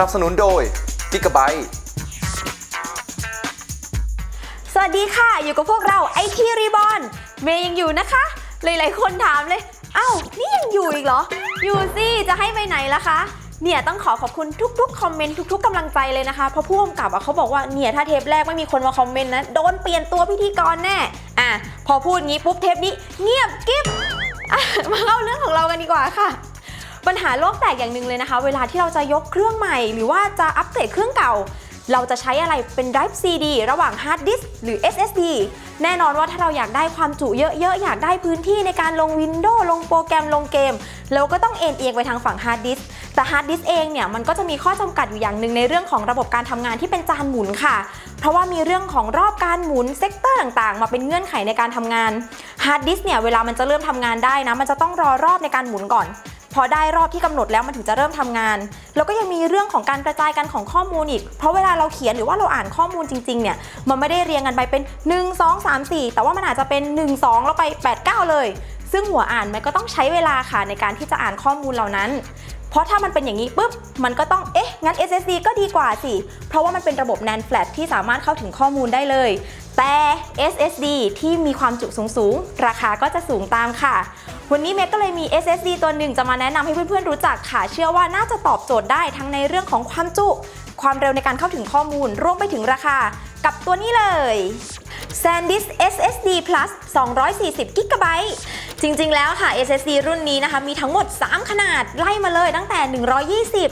นับสนุนโดย Gigabyte สวัสดีค่ะ อยู่กับพวกเราไอทีรีบอนเมย์ยังอยู่นะคะ หลายๆคนถามเลย เอ้า นี่ยังอยู่อีกเหรอ อยู่สิ จะให้ไปไหนล่ะคะ เนี่ยต้องขอขอบคุณทุกๆ คอมเมนต์ทุก ๆกำลังใจเลยนะคะ เพราะผู้กำกับอะเขาบอกว่าเนี่ยถ้าเทปแรกไม่มีคนมาคอมเมนต์นะโดนเปลี่ยนตัวพิธีกรแน่อะพอพูดงี้ปุ๊บเทปนี้ เงียบกิ๊บอะมาเข้าเรื่องของเรากันดีกว่าค่ะ ปัญหาโลกแตกอย่างหนึ่งเลยนะคะ เวลาที่เราจะยกเครื่องใหม่ หรือว่าจะอัปเกรดเครื่องเก่า เราจะใช้อะไรเป็น drive CD ระหว่าง hard disk หรือ SSD แน่นอนว่าถ้าเราอยากได้ความจุเยอะๆ อยากได้พื้นที่ในการลง Windows ลงโปรแกรมลงเกม เราก็ต้องเอ็นเอียงไปทางฝั่ง hard disk แต่ hard disk เองเนี่ยมันก็จะมีข้อจำกัดอยู่อย่างหนึ่งในเรื่องของระบบการทำงานที่เป็นจานหมุนค่ะ เพราะว่ามีเรื่องของรอบการหมุนเซกเตอร์ต่างๆ มาเป็นเงื่อนไขในการทำงาน hard disk เนี่ยเวลามันจะเริ่มทำงานได้นะมันจะต้องรอรอบในการหมุนก่อน อได้รอบที่กำหนดแล้วมันถึงจะเริ่มทำงาน แล้วก็ยังมีเรื่องของการกระจายกันของข้อมูลอีก เพราะเวลาเราเขียนหรือว่าเราอ่านข้อมูลจริงๆเนี่ยมันไม่ได้เรียงกันไปเป็น 1 2 3 4 แต่ว่ามันอาจจะเป็น 1 2 แล้วไป 8 9 เลย ซึ่งหัวอ่านมันก็ต้องใช้เวลาค่ะในการที่จะอ่านข้อมูลเหล่านั้นเพราะถ้ามันเป็นอย่างนี้ปุ๊บ มันก็ต้อง เอ๊ะ งั้น SSD ก็ดีกว่าสิ เพราะว่ามันเป็นระบบ NAND flash ที่สามารถเข้าถึงข้อมูลได้เลย แต่ SSD ที่มีความจุสูงๆ ราคาก็จะสูงตามค่ะ วันนี้เมย์ก็เลยมี SSD ตัวหนึ่งจะมาแนะนำให้เพื่อนๆรู้จักค่ะ เชื่อว่าน่าจะตอบโจทย์ได้ทั้งในเรื่องของความจุ ความเร็วในการเข้าถึงข้อมูล รวมไปถึงราคา กับตัวนี้เลย SanDisk SSD Plus 240 g b จริง ๆ แล้วค่ะ SSD รุ่นนี้นะคะ มีทั้งหมด 3 ขนาด ไล่มาเลยตั้งแต่ 120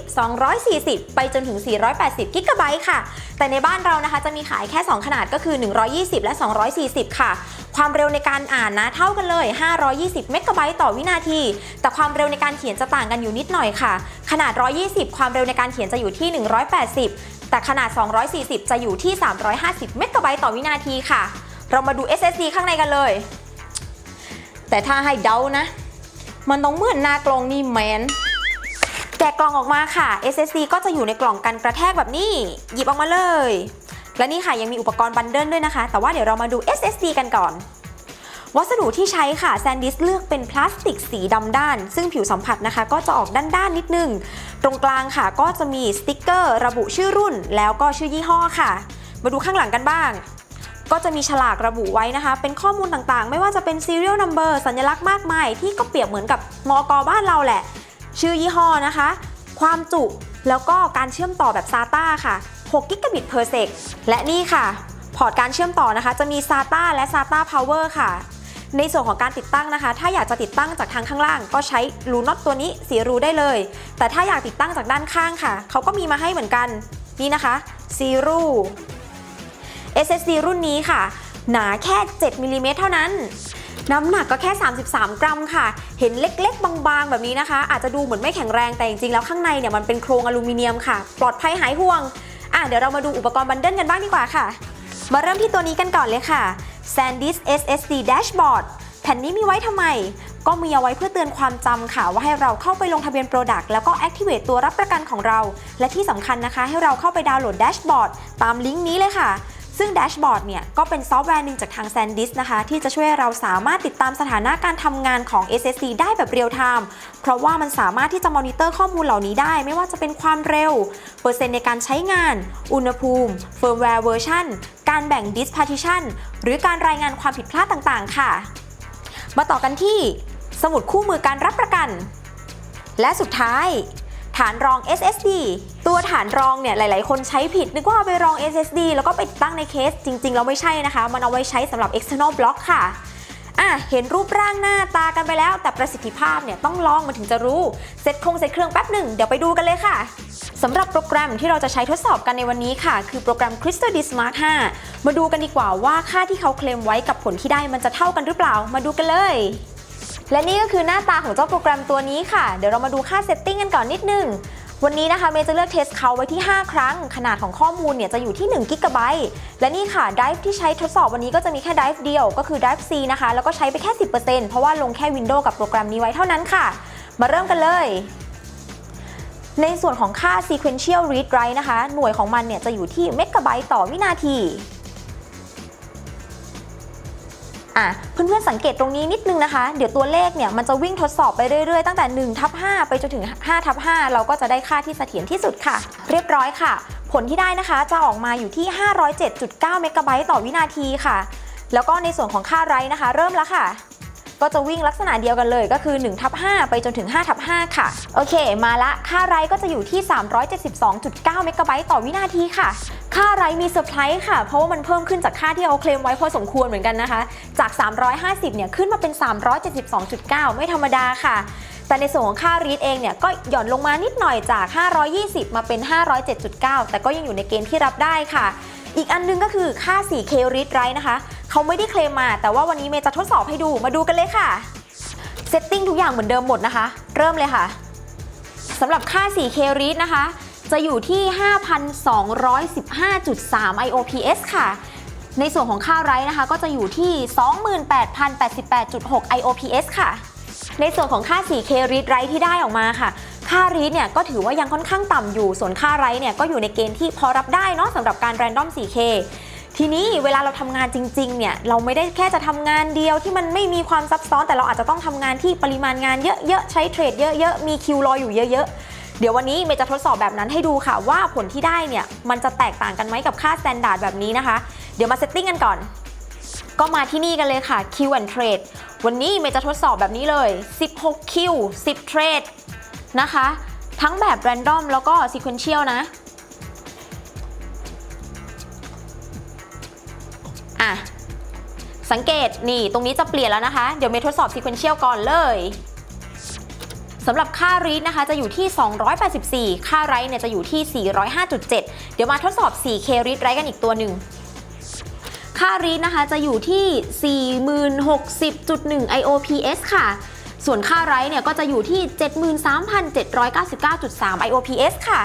240 ไปจนถึง 480 g b ค่ะ แต่ในบ้านเรานะคะจะมีขายแค่ 2 ขนาดก็คือ 120 และ 240 ค่ะ ความเร็วในการอ่านนะเท่ากันเลย 520 เมกะไบต์ต่อวินาที แต่ความเร็วในการเขียนจะต่างกันอยู่นิดหน่อยค่ะ ขนาด 120 ความเร็วในการเขียนจะอยู่ที่ 180 แต่ขนาด 240 จะอยู่ที่ 350 เมกะไบต์ต่อวินาทีค่ะ เรามาดู SSD ข้างในกันเลย แต่ถ้าให้เดานะ มันต้องเหมือนหน้ากลองนี่แมนแกะกล่องออกมาค่ะ SSD ก็จะอยู่ในกล่องกันกระแทกแบบนี้ หยิบออกมาเลย และนี่ค่ะยังมีอุปกรณ์บันเดิลด้วยนะคะ แต่ว่าเดี๋ยวเรามาดู SSD กันก่อน วัสดุที่ใช้ค่ะแซนดิสเลือกเป็นพลาสติกสีดำด้าน ซึ่งผิวสัมผัสนะคะ ก็จะออกด้านๆนิดนึง ตรงกลางค่ะก็จะมีสติ๊กเกอร์ ระบุชื่อรุ่น แล้วก็ชื่อยี่ห้อค่ะ มาดูข้างหลังกันบ้าง ก็จะมีฉลากระบุไว้นะคะ เป็นข้อมูลต่างๆ ไม่ว่าจะเป็น serial number สัญลักษณ์มากมาย ที่ก็เปรียบเหมือนกับมอกบ้านเราแหละ ชื่อยี่ห้อนะคะ ความจุแล้วก็การเชื่อมต่อแบบ SATA ค่ะ 6กิกะบิต per sec และนี่ค่ะ พอร์ตการเชื่อมต่อนะคะ จะมี SATA และ SATA Power ค่ะ ในส่วนของการติดตั้งนะคะ ถ้าอยากจะติดตั้งจากทางข้างล่าง ก็ใช้รูน็อตตัวนี้สีรูได้เลย แต่ถ้าอยากติดตั้งจากด้านข้างค่ะ เขาก็มีมาให้เหมือนกันนี่นะคะซีรู SSD รุ่นนี้ค่ะ หนาแค่ 7มิลลิเมตรเท่านั้น น้ำหนักก็แค่ 33 กรัมค่ะ เห็นเล็กๆ บางๆ แบบนี้นะคะ อาจจะดูเหมือนไม่แข็งแรงแต่จริงๆ แล้วข้างในเนี่ยมันเป็นโครงอลูมิเนียมค่ะ ปลอดภัยหายห่วง อะเดี๋ยวเรามาดูอุปกรณ์บันเดิลกันบ้างดีกว่าค่ะ มาเริ่มที่ตัวนี้กันก่อนเลยค่ะ SanDisk SSD Dashboard แผ่นนี้มีไว้ทำไม ก็มีเอาไว้เพื่อเตือนความจำค่ะ ว่าให้เราเข้าไปลงทะเบียน Product แล้วก็ Activate ตัวรับประกันของเรา และที่สำคัญนะคะ ให้เราเข้าไปดาวน์โหลด Dashboard ตามลิงก์นี้เลยค่ะ ซึ่ง Dashboard เนี่ยก็เป็นซอฟต์แวร์หนึ่งจากทาง SanDisk นะคะ ที่จะช่วยเราสามารถติดตามสถานะการทำงานของ SSD ได้แบบเรียลไทม์เพราะว่ามันสามารถที่จะมอนิเตอร์ข้อมูลเหล่านี้ได้ ไม่ว่าจะเป็นความเร็ว เปอร์เซ็นต์ในการใช้งาน อุณหภูมิ firmware version การแบ่ง disk partition หรือการรายงานความผิดพลาดต่างๆ ค่ะ มาต่อกันที่ สมุดคู่มือการรับประกัน และสุดท้าย ฐานรอง SSD ตัวฐานรองเนี่ยหลาย ๆ คนใช้ผิดนึกว่าเอาไปรอง SSD แล้วก็ไปติดตั้งในเคสจริงๆเราไม่ใช่นะคะ มันเอาไว้ใช้สำหรับ external block ค่ะอะเห็นรูปร่างหน้าตากันไปแล้ว แต่ประสิทธิภาพเนี่ยต้องลองมันถึงจะรู้ เซ็ตคงเซ็ตเครื่องแป๊บหนึ่งเดี๋ยวไปดูกันเลยค่ะสำหรับโปรแกรมที่เราจะใช้ทดสอบกันในวันนี้ค่ะ คือโปรแกรม Crystal Disk Mark 5 มาดูกันดีกว่าว่าค่าที่เขาเคลมไว้กับผลที่ได้มันจะเท่ากันหรือเปล่า มาดูกันเลย และนี่ก็คือหน้าตาของเจ้าโปรแกรมตัวนี้ค่ะ เดี๋ยวเรามาดูค่าเซตติ้งกันก่อนนิดนึง วันนี้นะคะเมย์จะเลือกเทสเขาไว้ที่ 5 ครั้ง ขนาดของข้อมูลเนี่ยจะอยู่ที่1 g b และนี่ค่ะไดฟ์ที่ใช้ทดสอบวันนี้ก็จะมีแค่ไดฟ์เดียวก็คือไดฟ์ C นะคะแล้วก็ใช้ไปแค่ 10%เพราะว่าลงแค่ Windows กับโปรแกรมนี้ไว้เท่านั้นค่ะ มาเริ่มกันเลยในส่วนของค่า sequential read write นะคะ หน่วยของมันเนี่ยจะอยู่ที่เมกะไบต์ต่อวินาที อะเพื่อนๆสังเกตตรงนี้นิดนึงนะคะ เดี๋ยวตัวเลขเนี่ยมันจะวิ่งทดสอบไปเรื่อยๆ ตั้งแต่1ทับ5ไปจนถึง5ทับ5เราก็จะได้ค่าที่เสถียรที่สุดค่ะ เรียบร้อยค่ะ ผลที่ได้นะคะจะออกมาอยู่ที่ 507.9 เมกะไบต์ต่อวินาทีค่ะ แล้วก็ในส่วนของค่าไรนะคะ เริ่มแล้วค่ะ ก็จะวิ่งลักษณะเดียวกันเลยก็คือ1ทับ5ไปจนถึง5ทับ5ค่ะ โอเค มาละ ค่าไรก็จะอยู่ที่ 372.9เมกะไบต์ต่อวินาทีค่ะ ค่าไรมีเซอร์ไพรส์ค่ะ เพราะว่ามันเพิ่มขึ้นจากค่าที่เราเคลมไว้พอสมควรเหมือนกันนะคะ จาก 350 เนี่ยขึ้นมาเป็น 372.9 ไม่ธรรมดาค่ะแต่ในส่วนของค่ารีดเองเนี่ยก็หย่อนลงมานิดหน่อยจาก 520 มาเป็น 507.9 แต่ก็ยังอยู่ในเกณฑ์ที่รับได้ค่ะ อีกอันนึงก็คือค่า 4K read write นะคะเขาไม่ได้เคลมมา แต่ว่าวันนี้เมย์จะทดสอบให้ดูมาดูกันเลยค่ะเซตติ้งทุกอย่างเหมือนเดิมหมดนะคะ เริ่มเลยค่ะสำหรับค่า 4K read นะคะจะอยู่ที่ 5,215.3 IOPS ค่ะ ในส่วนของค่าไรนะคะ ก็จะอยู่ที่ 28,088.6 IOPS ค่ะ ในส่วนของค่า 4K read write ที่ได้ออกมาค่ะ ค่า read เนี่ยก็ถือว่ายังค่อนข้างต่ำอยู่ ส่วนค่า write เนี่ยก็อยู่ในเกณฑ์ที่พอรับได้เนาะสำหรับการ random 4K ทีนี้เวลาเราทำงานจริงๆ เนี่ยเราไม่ได้แค่จะทำงานเดียวที่มันไม่มีความซับซ้อน แต่เราอาจจะต้องทำงานที่ปริมาณงานเยอะๆ ใช้เทรดเยอะๆ มีคิวรออยู่เยอะๆ เดี๋ยววันนี้เมย์จะทดสอบแบบนั้นให้ดูค่ะว่าผลที่ได้เนี่ยมันจะแตกต่างกันไหมกับค่า standard แบบนี้นะคะ เดี๋ยวมาเซตติ้งกันก่อน ก็มาที่นี่กันเลยค่ะ Q and Trade วันนี้เมย์จะทดสอบแบบนี้เลย 16 Q 10 Trade นะคะ ทั้งแบบ Random แล้วก็ Sequential นะอะสังเกตนี่ตรงนี้จะเปลี่ยนแล้วนะคะ เดี๋ยวเมย์ทดสอบ Sequential ก่อนเลยสำหรับค่า read นะคะจะอยู่ที่ 284 ค่า write เนี่ยจะอยู่ที่ 405.7 เดี๋ยวมาทดสอบ 4K read write กันอีกตัวหนึ่ง ค่า read นะคะจะอยู่ที่ 4060.1 IOPS ค่ะ ส่วนค่า write เนี่ยก็จะอยู่ที่ 73,799.3 IOPS ค่ะ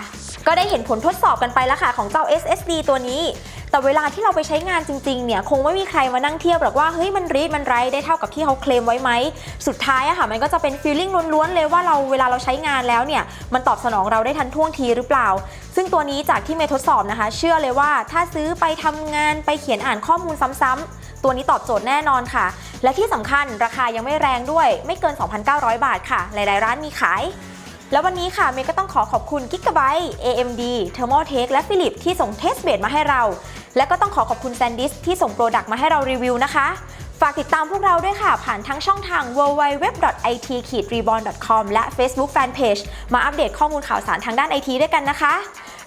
ก็ได้เห็นผลทดสอบกันไปแล้วค่ะของเจ้า SSD ตัวนี้ แต่เวลาที่เราไปใช้งานจริงๆ เนี่ยคงไม่มีใครมานั่งเทียบหรอกว่าเฮ้ยมันรีดมันไรได้เท่ากับที่เขาเคลมไว้ไหม สุดท้ายอะค่ะมันก็จะเป็นฟีลลิ่งล้วนๆเลยว่าเราเวลาเราใช้งานแล้วเนี่ยมันตอบสนองเราได้ทันท่วงทีหรือเปล่า ซึ่งตัวนี้จากที่เมย์ทดสอบนะคะ เชื่อเลยว่าถ้าซื้อไปทำงานไปเขียนอ่านข้อมูลซ้ำๆ ตัวนี้ตอบโจทย์แน่นอนค่ะ และที่สำคัญราคายังไม่แรงด้วย ไม่เกิน 2,900 บาทค่ะ หลาย ๆ ร้านมีขาย แล้ววันนี้ค่ะเมย์ก็ต้องขอขอบคุณ Gigabyte AMD Thermaltake และ Philips ที่ส่งเทสเบดมาให้เรา และก็ต้องขอขอบคุณ SanDisk ที่ส่งโปรดักต์มาให้เรารีวิวนะคะฝากติดตามพวกเราด้วยค่ะ ผ่านทั้งช่องทาง www.it-reborn.com และ Facebook Fanpage มาอัปเดตข้อมูลข่าวสารทางด้าน IT ด้วยกันนะคะ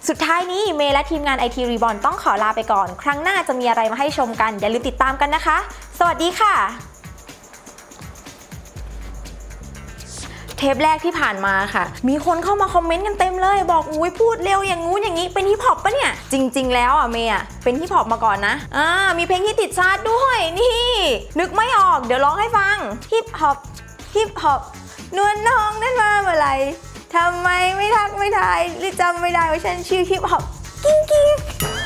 สุดท้ายนี้เมย์และทีมงาน IT Reborn ต้องขอลาไปก่อน ครั้งหน้าจะมีอะไรมาให้ชมกัน อย่าลืมติดตามกันนะคะ สวัสดีค่ะ เทปแรกที่ผ่านมาค่ะ มีคนเข้ามาคอมเมนต์กันเต็มเลย บอกอุ้ยพูดเร็วอย่างงู้นอย่างนี้เป็นฮิปฮอปปะเนี่ย จริง ๆ แล้วอะเมย์อะเป็นฮิปฮอปมาก่อนนะอ่ามีเพลงที่ติดชาร์ตด้วยนี่ นึกไม่ออกเดี๋ยวร้องให้ฟังฮิปฮอปฮิปฮอปนวลน้องนั้นมา ทำไมไม่ทักไม่ทายหรือจำไม่ได้ว่าฉันชื่อฮิปฮอปกิ้งกิ้ง